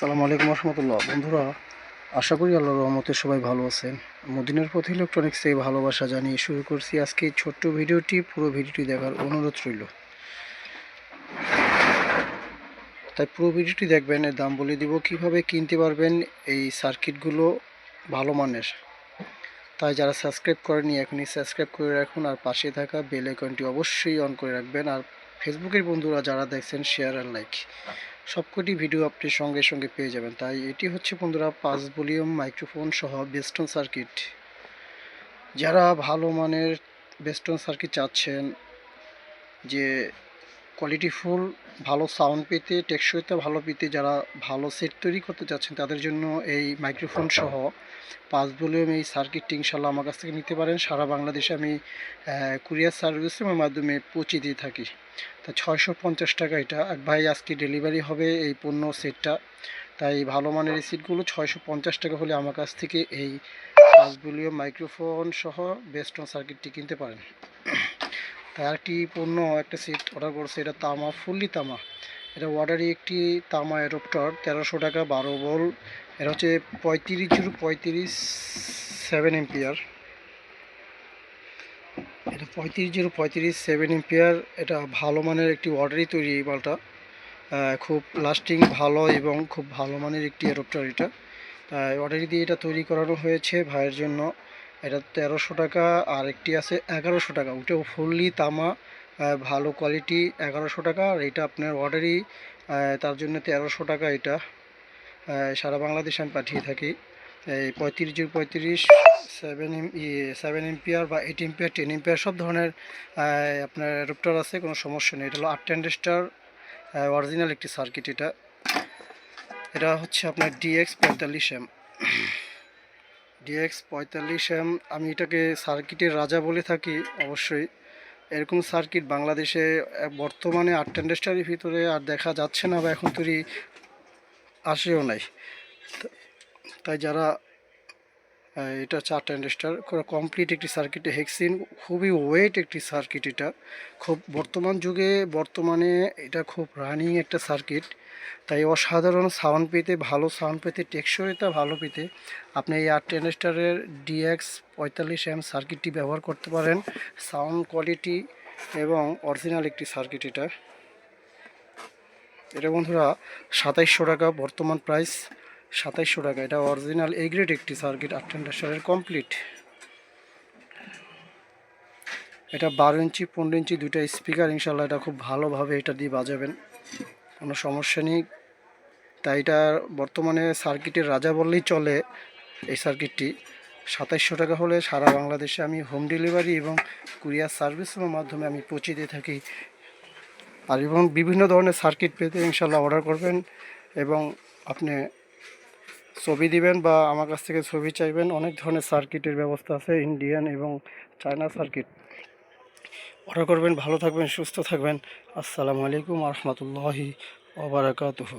সালামু আলাইকুম রহমতুল্লাহ বন্ধুরা, আশা করি আল্লাহ রহমতে সবাই ভালো আছেন। মদিনার পথ ইলেকট্রনিক্স ভালোবাসা জানিয়ে শুরু করছি আজকে ছোট্ট ভিডিওটি, পুরো ভিডিওটি দেখার অনুরোধ রইল। তাই পুরো ভিডিওটি দেখবেন, এর দাম বলে দিব কীভাবে কিনতে পারবেন এই সার্কিটগুলো ভালো মানের। তাই যারা সাবস্ক্রাইব করেনি এখনই সাবস্ক্রাইব করে রাখুন আর পাশে থাকা বেল আইকনটি অবশ্যই অন করে রাখবেন। আর ফেসবুকের বন্ধুরা যারা দেখছেন শেয়ার আর লাইক সবকটি ভিডিও আপনি সঙ্গে সঙ্গে পেয়ে যাবেন। তাই এটি হচ্ছে বন্ধুরা পাঁচ ভলিউম মাইক্রোফোন সহ বেস্টন সার্কিট। যারা ভালো মানের বেস্টন সার্কিট চাচ্ছেন যে কোয়ালিটিফুল ভালো সাউন্ড পেতে টেকসইতে ভালো পেতে, যারা ভালো সেট তৈরি করতে চাচ্ছেন তাদের জন্য এই মাইক্রোফোন সহ পাঁচ ভলিউম এই সার্কিটটি ইনশাল্লাহ আমার কাছ থেকে নিতে পারেন। সারা বাংলাদেশে আমি কুরিয়ার সার্ভিসের মাধ্যমে পৌঁছে দিয়ে থাকি। তা ছয়শো পঞ্চাশ টাকা এটা। এক ভাই, আজকে ডেলিভারি হবে এই পণ্য সেটটা তাই ভালো মানের এই সিটগুলো ছয়শো পঞ্চাশ টাকা হলে আমার কাছ থেকে এই পাঁচ ভলিউম মাইক্রোফোন সহ বেস্টন সার্কিটটি কিনতে পারেন। আরেকটি পণ্য একটা সেট অর্ডার করছে, এটা তামা ফুললি তামা। এটা অর্ডারই একটি তামা অ্যাডপ্টার তেরোশো টাকা, বারো বল এটা হচ্ছে পঁয়ত্রিশ জিরো পঁয়ত্রিশ সেভেন এম্পিয়ার এটা পঁয়ত্রিশ জিরো পঁয়ত্রিশ সেভেন এম্পিয়ার এটা ভালো মানের একটি অর্ডারই তৈরি এই বালটা খুব লাস্টিং ভালো এবং খুব ভালো মানের একটি অ্যাডপ্টার এটা। তাই অর্ডারই দিয়ে এটা তৈরি করানো হয়েছে ভাইয়ের জন্য। এটা তেরোশো টাকা, আর একটি আছে এগারোশো টাকা। ওটাও ফুললি তামা ভালো কোয়ালিটি এগারোশো টাকা, আর এটা আপনার অর্ডারই তার জন্য তেরোশো টাকা এটা। সারা বাংলাদেশে আমি পাঠিয়ে থাকি। এই পঁয়ত্রিশ জিরো পঁয়ত্রিশ সেভেন এম সেভেন এম্পিয়ার বা এইট এম্পিয়ার টেন এম্পিয়ার সব ধরনের আপনার অ্যাডপ্টার আছে, কোনো সমস্যা নেই। এটা হলো আট টেন্ডেস্টার অরিজিনাল একটি সার্কিট এটা। এটা হচ্ছে আপনার ডিএক্স পঁয়তাল্লিশ এম ডিএক্স পঁয়তাল্লিশ এম আমি এটাকে সার্কিটের রাজা বলে থাকি, অবশ্যই। এরকম সার্কিট বাংলাদেশে বর্তমানে আট টেন্ডেস্টারের ভিতরে আর দেখা যাচ্ছে না বা এখন তৈরি আসেও নাই। তাই যারা এটা চার ট্যান্ডেস্টার কমপ্লিট একটি সার্কিট হেক্সিন খুবই ওয়েট একটি সার্কিট এটা। খুব বর্তমান যুগে, বর্তমানে এটা খুব রানিং একটা সার্কিট তাই অসাধারণ সাউন্ড পেতে, ভালো সাউন্ড পেতে টেকসইটা ভালো পেতে আপনি এই আট ট্যান্ডেস্টারের ডিএক্স পঁয়তাল্লিশ এম সার্কিটটি ব্যবহার করতে পারেন। সাউন্ড কোয়ালিটি এবং অরিজিনাল একটি সার্কিট এটা। এটা বন্ধুরা সাতাইশশো টাকা বর্তমান প্রাইস সাতাইশশো টাকা। এটা অরিজিনাল এই গ্রেড একটি সার্কিট আট টেন্ডারের কমপ্লিট এটা বারো ইঞ্চি, পনেরো ইঞ্চি দুইটা স্পিকার ইনশাল্লাহ এটা খুব ভালোভাবে এটা দিয়ে বাজাবেন। কোনো সমস্যা নেই। তাই এটা বর্তমানে সার্কিটের রাজা বললেই চলে এই সার্কিটটি সাতাইশশো টাকা হলে সারা বাংলাদেশে আমি হোম ডেলিভারি এবং কুরিয়ার সার্ভিসের মাধ্যমে আমি পৌঁছে দিয়ে থাকি। আর এবং বিভিন্ন ধরনের সার্কিট পেতে ইনশাল্লাহ অর্ডার করবেন এবং আপনি ছবি দিবেন বা আমার কাছ থেকে ছবি চাইবেন, অনেক ধরনের সার্কিটের ব্যবস্থা আছে ইন্ডিয়ান এবং চায়না সার্কিট অর্ডার করবেন, ভালো থাকবেন, সুস্থ থাকবেন। আসসালামু আলাইকুম আহমতুল্লাহি ওবরাকাতুহু